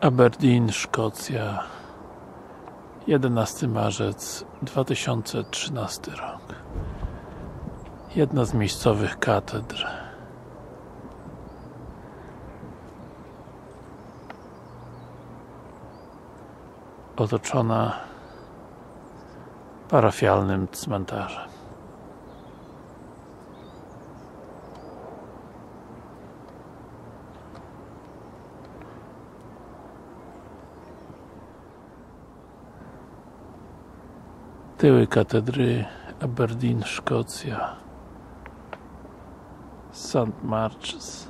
Aberdeen, Szkocja. 11 marzec 2013 rok. Jedna z miejscowych katedr. Otoczona parafialnym cmentarzem Tyły katedry Aberdeen, Szkocja St. Marches